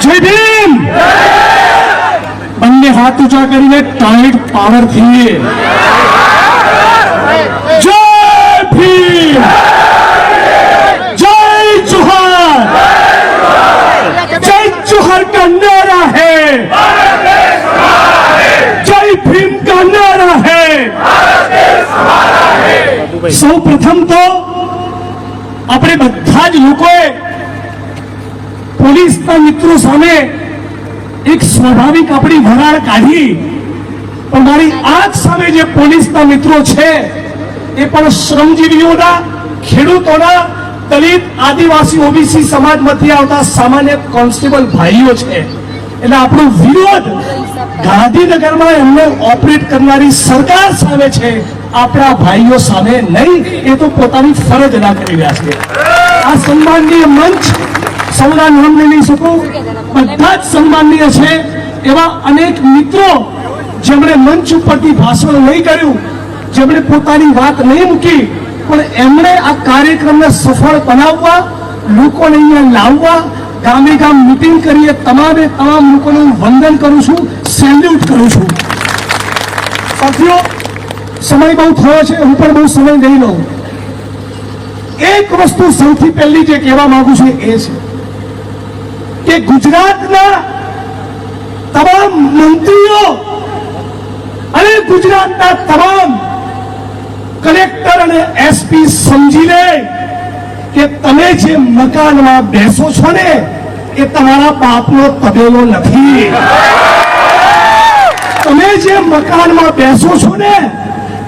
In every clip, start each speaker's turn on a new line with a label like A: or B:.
A: જય ભીમ! બંને હાથ ઊંચા કરીને ટાઈટ પાવરથી જય ભીમ! જય જોહર જય જોહર કા નારા હે! જય ભીમ કા નારા હે! સૌ પ્રથમ તો આપણે બધા જ લોકોએ પોલીસના મિત્રો સામે એક સ્વાભાવિક આપણી વરાળ કાઢી. પણ મારી આંખ સામે જે પોલીસના મિત્રો છે, એ પણ શ્રમજીવીઓના, ખેડૂતોના, દલિત, આદિવાસી, ઓબીસી સમાજમાંથી આવતા સામાન્ય કોન્સ્ટેબલ ભાઈઓ છે. એટલે આપણો વિરોધ ગાંધીનગરમાં એમને ઓપરેટ કરનારી સરકાર સામે છે, આપણા ભાઈઓ સામે નહીં. એ તો પોતાની ફરજ ના કરી રહ્યા છે. આ સન્માનીય મંચ સૌના નામ લઈ નહીં શકું. બધા જ સન્માનનીય છે. એવા અનેક મિત્રો જેમણે મંચ ઉપરથી ભાષણ નહીં કર્યું, જેમણે પોતાની વાત નહીં મૂકી, પણ એમણે આ કાર્યક્રમને સફળ બનાવવા, લોકોને અહીંયા લાવવા, ગામે ગામ મિટિંગ કરીએ, તમામે તમામ લોકોને વંદન કરું છું સેલ્યુટ કરું છું. સાથીઓ, સમય બહુ થયો છે, હું પણ બહુ સમય નહીં લઉં. એક વસ્તુ સૌથી પહેલી જે કહેવા માંગુ છું એ છે. કે ગુજરાતના તમામ મંત્રીઓ અને ગુજરાતના તમામ કલેક્ટર અને એસપી સમજી લે કે તમે જે મકાનમાં બેસો છો ને, એ તમારા બાપનો તબેલો નથી. તમે જે મકાનમાં બેસો છો ને,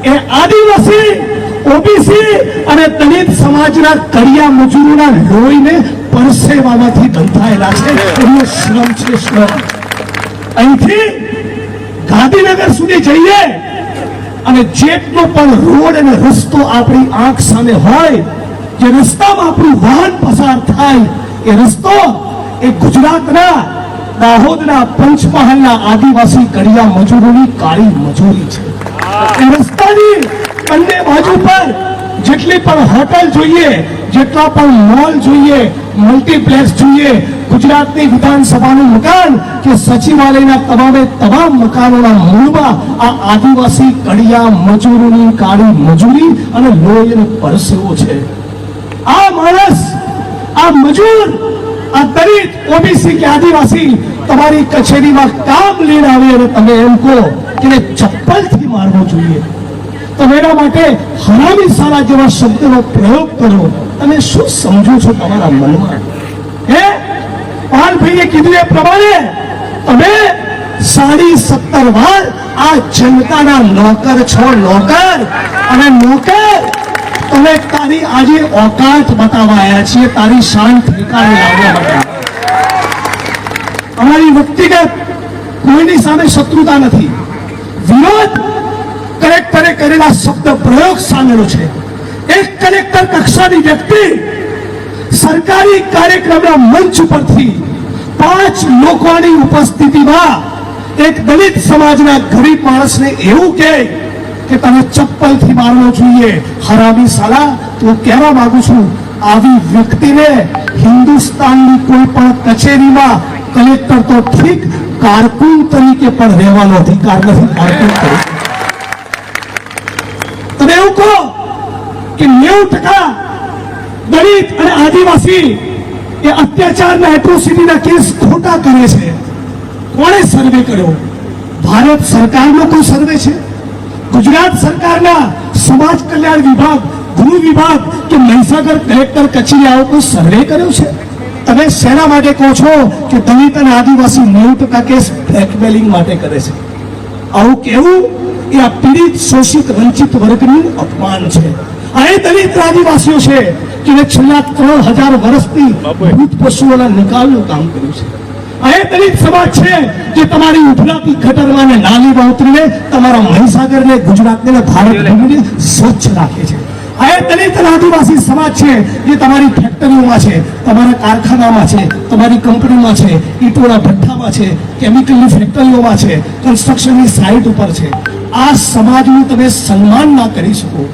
A: એ આદિવાસી, ઓબીસી અને દલિત સમાજના કડિયા મજૂરોના લોહીને પરસેવામાંથી બંધાયેલા છે. એનો શ્રમ છે શ્રમ. અહીંથી ગાંધીનગર સુધી જઈએ અને જેટલો પણ રોડ અને રસ્તો આપણી આંખ સામે હોય જે રસ્તામાં આપણું વાહન પસાર થાય એ રસ્તો એ ગુજરાતના દાહોદના પંચમહાલના આદિવાસી કડિયા મજૂરોની કાળી મજૂરી છે. એ રસ્તાની બંને બાજુ પર જેટલી પણ હોટલ જોઈએ જેટલા પણ મોલ જોઈએ મલ્ટીપ્લેક્સ જોઈએ. ગુજરાતની વિધાનસભાનું મકાન કે સચિવાલયના તમામે તમામ મકાનોના મૂળમાં આ આદિવાસી કડિયા મજૂરોની કાળી મજૂરી અને લોહી અને પરસેવો છે. આ માણસ, આ મજૂર, આ દલિત, ઓબીસી કે આદિવાસી તમારી કચેરીમાં કામ લઈને આવે અને તમે એમ કહો કે ચપ્પલથી મારવો જોઈએ. તમે એના માટે હરામી સારા જેવા શબ્દનો પ્રયોગ કરો. તમે શું સમજો છો તમારા મનમાં? હે? પાલભાઈએ કીધું એ પ્રમાણે તમે સાડી સત્તર વાર આ જનતાના નોકર છો, નોકર. અને નોકર, તમે તારી આજે ઓકાત બતાવવા આવ્યા છીએ, તારી શાન ઠેકાણે લાવવા માટે. અમારી વ્યક્તિગત કોઈની સામે શત્રુતા નથી. વિરોધ કરેક્ટરે કરેલા શબ્દ પ્રયોગ સામેનો છે. એક કલેક્ટર કક્ષાની વ્યક્તિ સરકારી કાર્યક્રમના મંચ પરથી પાંચ લોકોની ઉપસ્થિતિમાં એક દલિત સમાજના ગરીબ માણસને એવું કહે કે તમે ચપ્પલથી મારવો જોઈએ. હરામી સાલા, હું કહેવા માંગુ છું, આવી વ્યક્તિને હિન્દુસ્તાનની કોઈ પણ કચેરીમાં કલેક્ટર તો ઠીક, કારકુન તરીકે પણ રહેવાનો અધિકાર નથી. કારકુન તરીકે તમે એવું કહો કે નેવું ટકા દલિત અને આદિવાસી એ અત્યાચારના એટ્રોસિટીના કેસ ખોટા કરે છે. કોણે સર્વે કર્યો? ભારત સરકારનો કોઈ સર્વે છે? ગુજરાત સરકારના સમાજ કલ્યાણ વિભાગ, ગૃહ વિભાગ કે મહીસાગર કલેક્ટર કચેરી આવો કોઈ સર્વે કર્યો છે? તમે શેના માટે કહો છો કે દલિત અને આદિવાસી નેવું ટકા કેસ બ્લેકમેલિંગ માટે કરે છે? આવું કેવું? એ આ પીડિત, શોષિત, વંચિત વર્ગનું અપમાન છે. એ દલિત આદિવાસીઓ છે જેને છેલ્લા ત્રણ હજાર વર્ષથી ભૂત પશુઓના નિકાલનું કામ કર્યું છે. દલિત સમાજ છે જે તમારી ઉભરાતી ગટરમાં ને નાલીમાં ઉતરીને તમારા મહીસાગરને ગુજરાતને ભારત ભૂમિને સ્વચ્છ રાખે છે. આ દલિત આદિવાસી સમાજ છે જે તમારી ફેક્ટરીઓમાં છે તમારા કારખાનામાં છે તમારી કંપનીમાં છે ઈટોના ભઠ્ઠામાં છે કેમિકલની ફેક્ટરીઓમાં છે કન્સ્ટ્રક્શનની સાઇટ ઉપર છે. આ સમાજનું તમે સન્માન ના કરી શકો.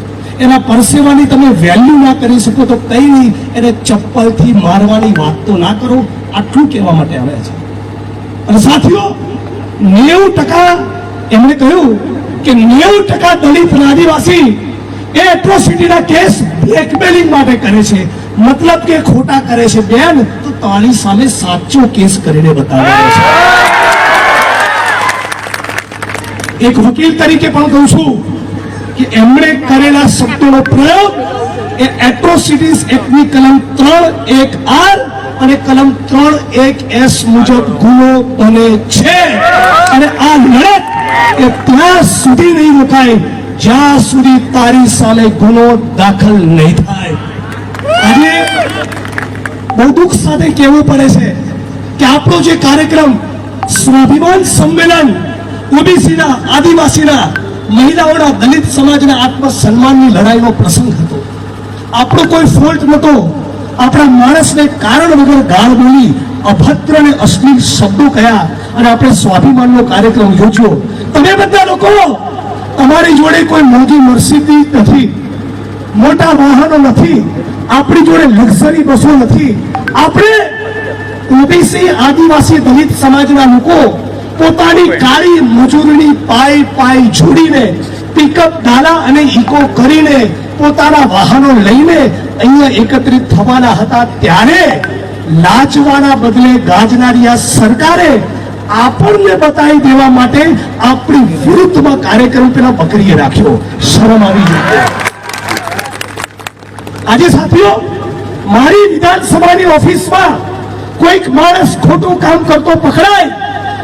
A: એના પરસેવાની તમે વેલ્યુ ના કરી શકો તો કઈ એને ચપ્પલથી મારવાની વાત તો ના કરો. આટલું કહેવા માટે આવ્યા છે. અને સાથીઓ, નેવું ટકા એમણે કહ્યું કે નેવું ટકા દલિત આદિવાસી એ એટ્રોસિટીના કેસ બ્લેકમેલિંગ માટે કરે છે. મતલબ કે ખોટા કરે છે. બેન, તો તારી સામે સાચો કેસ કરીને બતાવે છે. એક વકીલ તરીકે પણ કહું છું કે એમણે કરેલા શબ્દોનો પ્રયોગ એ એટ્રોસિટીઝ એક્ટની કલમ ત્રણ, એક આર અને કલમ ત્રણ, એક એસ મુજબ ગુનો બને છે. અને આ લડત એ ત્યાં સુધી નહીં રોકાય. જ્યાં સુધી તારી સામે ગુનો દાખલ નહીં થાય. આજે બહુ દુઃખ સાથે કહેવું પડે છે કે આપણો જે કાર્યક્રમ સ્વાભિમાન સંમેલન, ઓબીસીના આદિવાસીના મહિલાઓના દલિત સમાજના આત્મસન્માનની લડાઈનો પ્રસંગ હતો. આપણો કોઈ ફોલ્ટ નહોતો. આપણા માણસને કારણ વગર ગાળ બોલી અભદ્ર અને અશ્લીલ શબ્દો કયા અને આપણે સ્વાભિમાનનો કાર્યક્રમ યોજ્યો. તમે બધા લોકો, તમારી જોડે કોઈ મોટી મર્સિડીઝ નથી, મોટા વાહનો નથી, આપણી જોડે લક્ઝરી બસો નથી. આપણે ઓબીસી આદિવાસી દલિત સમાજના લોકો પોતાની કાળી મજૂરની પાય પાય જોડીને પિકઅપ ડાલા અને ઇકો કરીને પોતાના વાહનો લઈને અહીંયા એકત્રિત થવાના હતા. ત્યારે લાચવાના બદલે ગાજનારી આ સરકારે આપણને બતાવી દેવા માટે આપણી વિરુદ્ધમાં કાર્યક્રમ પેલા બકરીએ રાખ્યો. શરમ આવી જોઈએ આજે સાથીઓ મારી વિધાનસભાની ઓફિસમાં કોઈક માણસ ખોટું કામ કરતો પકડાય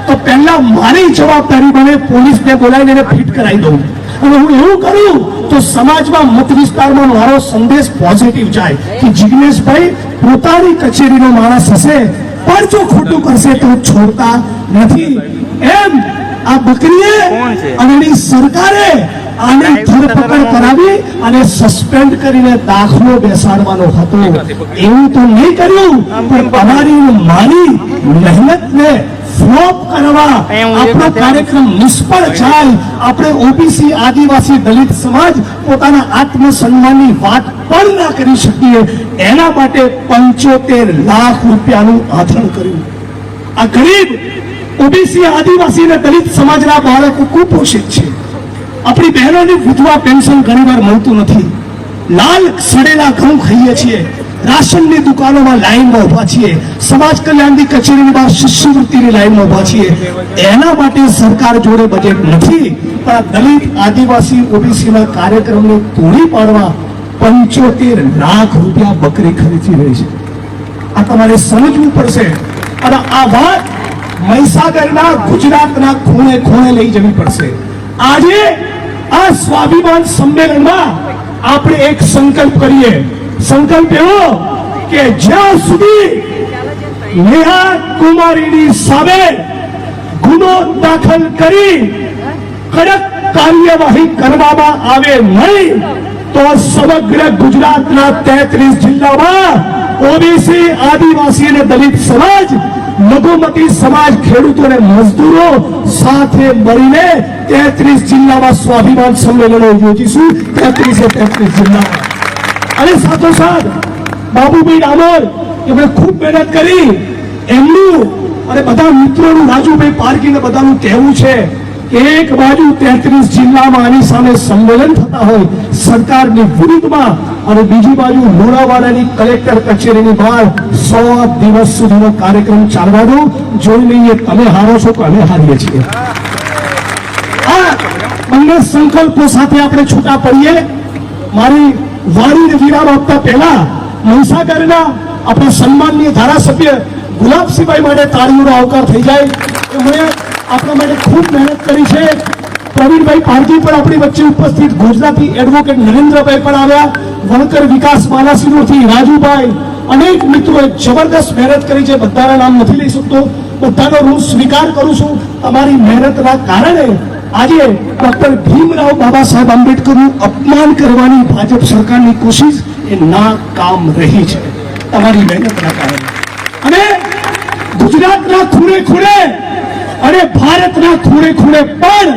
A: તો પહેલા મારી જવાબદારી બને પોલીસને બોલાવીને એને ફિટ કરાવી દઉં. અને હું એવું કરું તો સમાજમાં મત વિસ્તારમાં મારો સંદેશ પોઝિટિવ જાય કે જિજ્ઞેશભાઈ પોતાની કચેરીનો માણસ હશે પણ જો ખોટું કરશે તો છોડતા નથી. એમ આ બકરીએ અને સરકારે આને ધરપકડ કરાવી અને સસ્પેન્ડ કરીને દાખલો બેસાડવાનો હતો. એવું તો નહીં કર્યું પણ તમારી મારી મહેનતને ફ્લોપ કરવા આપણો કાર્યક્રમ નિષ્ફળ જાય. આપણે ઓબીસી આદિવાસી દલિત સમાજ પોતાના આત્મસન્માનની વાત પણ ના કરી શકીએ. એના માટે પંચોતેર લાખ રૂપિયાનું આધરણ કર્યું. આ ગરીબ ઓબીસી આદિવાસી અને દલિત સમાજના બાળકો કુપોષિત છે. આપણી બહેનોને વિધવા પેન્શન ઘણીવાર મળતું નથી. લાલ સડેલા ઘઉં ખાઈએ છીએ. રાશનની દુકાનોમાં લાઈનમાં ઊભા છીએ. સમાજ કલ્યાણની કચેરીની બહાર શિષ્યવૃત્તિની લાઈનમાં ઊભા છીએ. એના માટે સરકાર જોડે બજેટ નથી, પણ આ દલિત આદિવાસી ઓબીસીના કાર્યક્રમને તોડી પાડવા પંચોતેર લાખ રૂપિયા બકરી ખરીદી રહી છે. આ તમારે સમજવું પડશે. અને આ વાત મહીસાગરના ગુજરાતના ખૂણે ખૂણે લઈ જવી પડશે. આજે આ સ્વાભિમાન સંમેલનમાં આપણે એક સંકલ્પ કરીએ. સંકલ્પ એવો કે જ્યાં સુધી નેહા કુમારીની સામે ગુનો દાખલ કરી કડક કાર્યવાહી કરવામાં આવે નહીં, તો સમગ્ર ગુજરાતના તેત્રીસ જિલ્લામાં ઓબીસી, આદિવાસી અને દલિત સમાજ લઘુમતી સમાજ ખેડૂતો અને મજદૂરો સાથે મળીને તેત્રીસ જિલ્લામાં સ્વાભિમાન સંમેલનો યોજીશું. તેત્રીસે તેત્રીસ જિલ્લામાં. અને સાથોસાથ બાબુભાઈ ડામર એમણે ખૂબ મહેનત કરી, એમનું અને બધા મિત્રોનું, રાજુભાઈ પારકીને બધાનું કહેવું છે એક બાજુ તેત્રીસ જિલ્લામાં આની સામે સંમેલન થતા હોય સરકારની વિરુદ્ધમાં અને બીજી બાજુ લોણાવાડાની કલેક્ટર કચેરીની બહાર સો દિવસ સુધીનો કાર્યક્રમ ચાલવાનો. જોઈ લઈએ તમે હારો છો કે અમે હારીએ છીએ. આ બંને સંકલ્પો સાથે આપણે છૂટા પડીએ. મારી વાણીને વિરામ આપતા પહેલા મહીસાગરના આપણા સન્માનીય ધારાસભ્ય ગુલાબસિંહભાઈ માટે તાળીઓનો આવકાર થઈ જાય. એમણે આપણા માટે ખૂબ મહેનત કરી છે. પ્રવીણભાઈ પારકી પણ આપણી વચ્ચે ઉપસ્થિત. ગુજરાતી એડવોકેટ નરેન્દ્રભાઈ પણ આવ્યા. વણકર વિકાસ માલાસિનોથી રાજુભાઈ. અનેક મિત્રોએ જબરદસ્ત મહેનત કરી છે. બધાના નામ નથી લઈ શકતો. બધાનો હું સ્વીકાર કરું છું. તમારી મહેનતના કારણે આજે ડોક્ટર ભીમરાવ બાબા સાહેબ આંબેડકરનું અપમાન કરવાની ભાજપ સરકારની કોશિશ, એ નાકામ રહી છે. તમારી મહેનતના કારણે. અને ગુજરાતના ખૂણે ખૂણે અને ભારતના ખૂણે ખૂણે પણ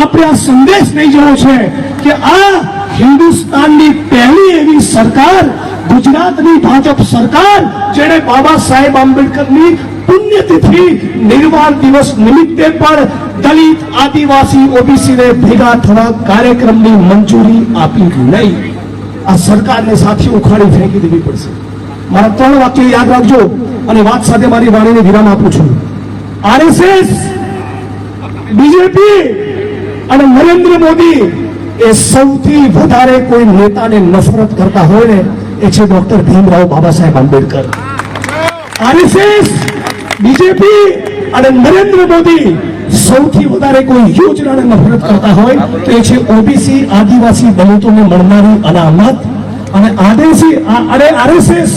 A: આપણે આ સંદેશ લઈ જવો છે કે આ હિન્દુસ્તાનની પહેલી એવી સરકાર ગુજરાતની ભાજપ સરકાર, જેણે બાબા સાહેબ આંબેડકરની પુણ્યતિથિ નિર્વાણ દિવસ નિમિત્તે પણ દલિત, આદિવાસી ઓબીસી ને ભેગા થવા કાર્યક્રમની મંજૂરી આપી નહીં. આ સરકારને સાથી ઉખાડી ફેંકી દેવી પડશે. મારા ત્રણ વાક્યો યાદ રાખજો અને વાત સાથે મારી વાણીને વિરામ આપું છું. આરએસએસ બીજેપી અને નરેન્દ્ર મોદી એ સૌથી વધારે કોઈ નેતાને નફરત કરતા હોય ને, એ છે doctor Bhimrao Baba Saheb Ambedkar. RSS BJP અને નરેન્દ્ર મોદી સૌથી વધારે કોઈ યોજનાને નફરત કરતા હોય તો એ છે ઓબીસી આદિવાસી દલિતોને મળનારી અનામત અને આદેશી અને આરએસએસ,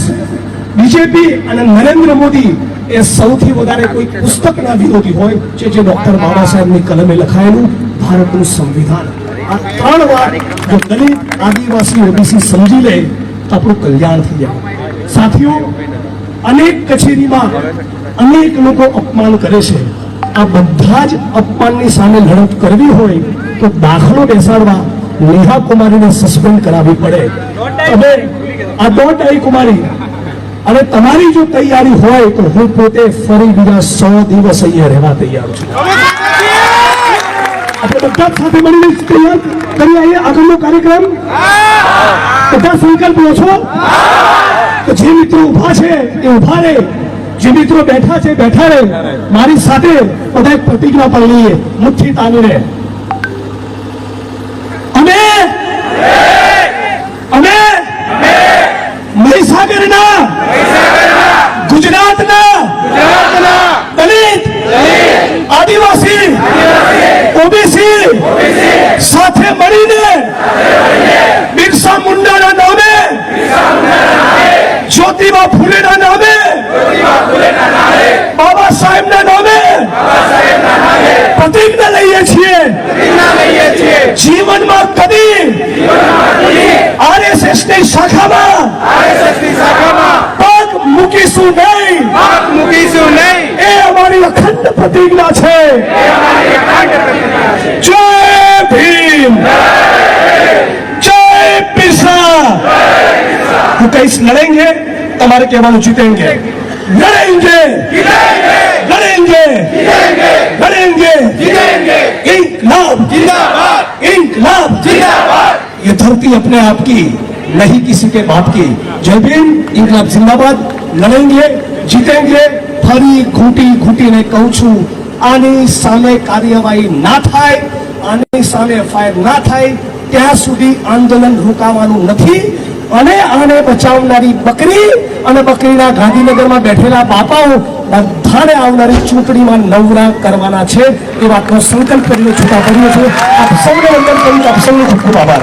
A: બીજેપી અને નરેન્દ્ર મોદી એ સૌથી વધારે કોઈ પુસ્તકના વિરોધી હોય જે જે ડોક્ટર બાબા સાહેબની કલમે લખાયેલું ભારતનું સંવિધાન. આ ત્રણ વાર જો દલિત, આદિવાસી, ઓબીસી સમજી લે તો આપણું કલ્યાણ થઈ જાય. સાથીઓ અનેક કચેરીમાં અનેક લોકો અપમાન કરે છે. આ બધા જ અપમાનની સામે લડત કરવી હોય તો દાખલો બેસાડવા નેહા કુમારીને સસ્પેન્ડ કરાવવી પડે. હવે આ દોટ આઈ કુમારી. અને તમારી જો તૈયારી હોય તો હું પોતે ફરી બીજા સો દિવસ અહીંયા રહેવા તૈયાર છું. આપણે બધા સાથે મળીને કરી આવીએ આગળનો કાર્યક્રમ. બધા સંકલ્પ લો તો જે મિત્રો ઊભા છે, એ ઊભા રહે. જે મિત્રો બેઠા છે, બેઠા રહે. મારી સાથે બધા પ્રતિજ્ઞા પણ લઈએ મુઠ્ઠી તાની અમે અમે મહીસાગરના ગુજરાતના દલિત આદિવાસી ઓબીસી સાથે મળીને બિરસા મુંડાના નામે જ્યોતિબા ફૂલેના નામે બાબા સાહેબના નામે પ્રતિજ્ઞા લઈએ છીએ જીવનમાં કદી આરએસએસની શાખામાં આરએસએસની શાખામાં પગ મૂકીશું નહીં.
B: પગ મૂકીશું નહીં.
A: એ અમારી અખંડ પ્રતિજ્ઞા છે. જય ભીમ. જય પિસા હું કહીશ લડેંગે તમારે કહેવાનું જીતેંગે. લડેંગે લડેંગે લડેંगे लड़ेंगे
B: जितेंगे
A: इनकलाब
B: जिंदाबाद
A: ये धरती अपने आप की नहीं किसी के बाप की जय भीम इंकलाब जिंदाबाद लड़ेंगे जीतेंगे ફરી ઘૂંટી ઘૂંટીને કહું છું આની સામે કાર્યવાહી ના થાય આની સામે એફઆઈઆર ના થાય ત્યાં સુધી આંદોલન રોકાવાનું નથી અને આને બચાવનારી બકરી અને બકરીના ગાંધીનગરમાં બેઠેલા બાપાઓ બધાને આવનારી ચૂંટણીમાં નવરા કરવાના છે એ વાતનો સંકલ્પ કરીને છૂટા કર્યો છે આપ સૌને વંદન કરું છું. આપ સૌનો ખૂબ ખૂબ આભાર